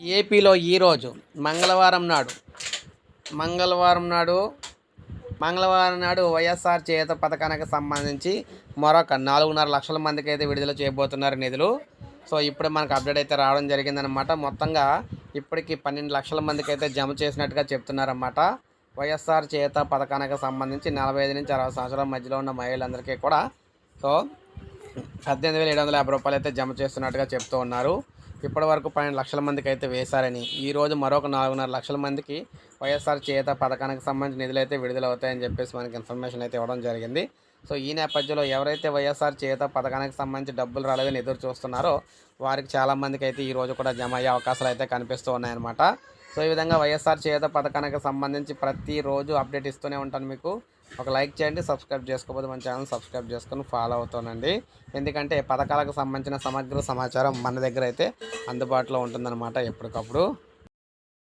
ఏపీలో ఈరోజు మంగళవారం నాడు మంగళవారం నాడు మంగళవారం నాడు వైఎస్ఆర్ చేత పథకానికి సంబంధించి మరొక నాలుగున్నర లక్షల మందికి అయితే విడుదల చేయబోతున్నారు నిధులు. సో ఇప్పుడు మనకు అప్డేట్ అయితే రావడం జరిగిందనమాట మొత్తంగా ఇప్పటికి పన్నెండు లక్షల మందికి అయితే జమ చేసినట్టుగా చెప్తున్నారన్నమాట. వైఎస్ఆర్ చేత పథకానికి సంబంధించి నలభై ఐదు నుంచి అరవై సంవత్సరాల మధ్యలో ఉన్న మహిళలందరికీ కూడా సో పద్దెనిమిది వేల ఏడు వందల యాభై రూపాయలు అయితే జమ చేస్తున్నట్టుగా చెప్తూ ఉన్నారు. ఇప్పటి వరకు పన్నెండు లక్షల మందికి అయితే వేశారని. ఈ రోజు మరొక నాలుగున్నర లక్షల మందికి వైఎస్ఆర్ చేత పథకానికి సంబంధించిన నిధులు అయితే విడుదలవుతాయని చెప్పేసి మనకి ఇన్ఫర్మేషన్ అయితే ఇవ్వడం జరిగింది. సో ఈ నేపథ్యంలో ఎవరైతే వైఎస్ఆర్ చేత పథకానికి సంబంధించి డబ్బులు రాలేదని ఎదురు చూస్తున్నారో వారికి చాలామందికి అయితే ఈ రోజు కూడా జమ అయ్యే అవకాశాలు అయితే కనిపిస్తూ ఉన్నాయన్నమాట. సో ఈ విధంగా వైఎస్ఆర్ చేత పథకానికి సంబంధించి ప్రతిరోజు అప్డేట్ ఇస్తూనే ఉంటాను మీకు. ఒక లైక్ చేయండి సబ్స్క్రైబ్ చేసుకోకపోతే మన ఛానల్ సబ్స్క్రైబ్ చేసుకొని ఫాలో అవుతానండి. ఎందుకంటే పథకాలకు సంబంధించిన సమగ్ర సమాచారం మన దగ్గర అయితే అందుబాటులో ఉంటుందన్నమాట ఎప్పటికప్పుడు.